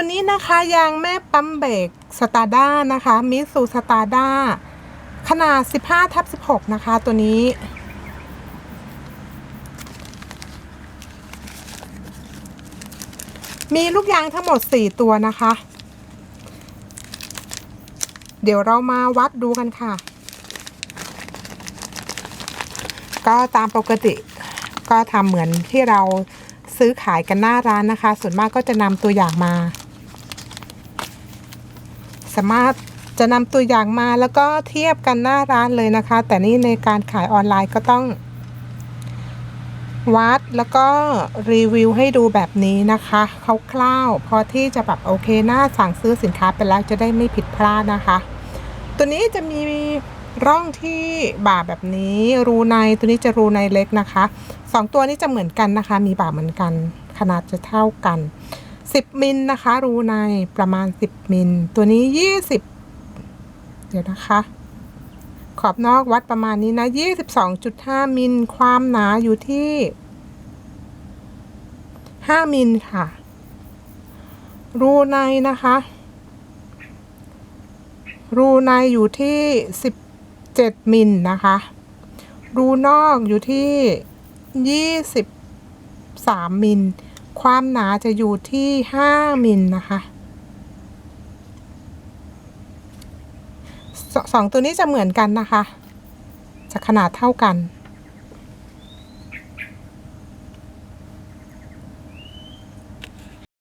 ตัวนี้นะคะยางแม่ปั๊มเบรกสตาร์ด้านะคะมิสูสตาร์ด้าขนาด 15ทับ16 นะคะ ตัวนี้ มีลูกยางทั้งหมด 4 ตัวนะคะ เดี๋ยวเรามาวัดดูกันค่ะ ก็ตามปกติก็ทำเหมือนที่เราซื้อขายกันหน้าร้านนะคะ ส่วนมากก็จะนำตัวอย่างมา สามารถจะนำตัวอย่างมาแล้วก็เทียบกันหน้าร้านเลยนะคะ แต่นี่ในการขายออนไลน์ก็ต้อง วัดแล้วก็รีวิวให้ดูแบบนี้นะคะคร่าวๆพอที่จะแบบโอเคหน่าสั่งซื้อสินค้าไปแล้วจะได้ไม่ผิดพลาดนะคะ ตัวนี้จะมีร่องที่บ่าแบบนี้รูในตัวนี้จะรูในเล็กนะคะสองตัวนี้จะเหมือนกันนะคะ มีบ่าเหมือนกัน ขนาดจะเท่ากัน 10 มิลนะคะ รูในประมาณ 10 มิล ตัวนี้ 20 เดี๋ยวนะคะ ขอบนอกวัดประมาณนี้นะ 22.5 มิล ความหนาอยู่ที่ 5 มิลค่ะ รูในนะคะ รูในอยู่ที่ 17 มิลนะคะ รูนอกอยู่ที่ 23 มิล ความหนาจะอยู่ที่ 5 มิลนะคะสองตัวนี้จะเหมือนกันนะคะ จะขนาดเท่ากัน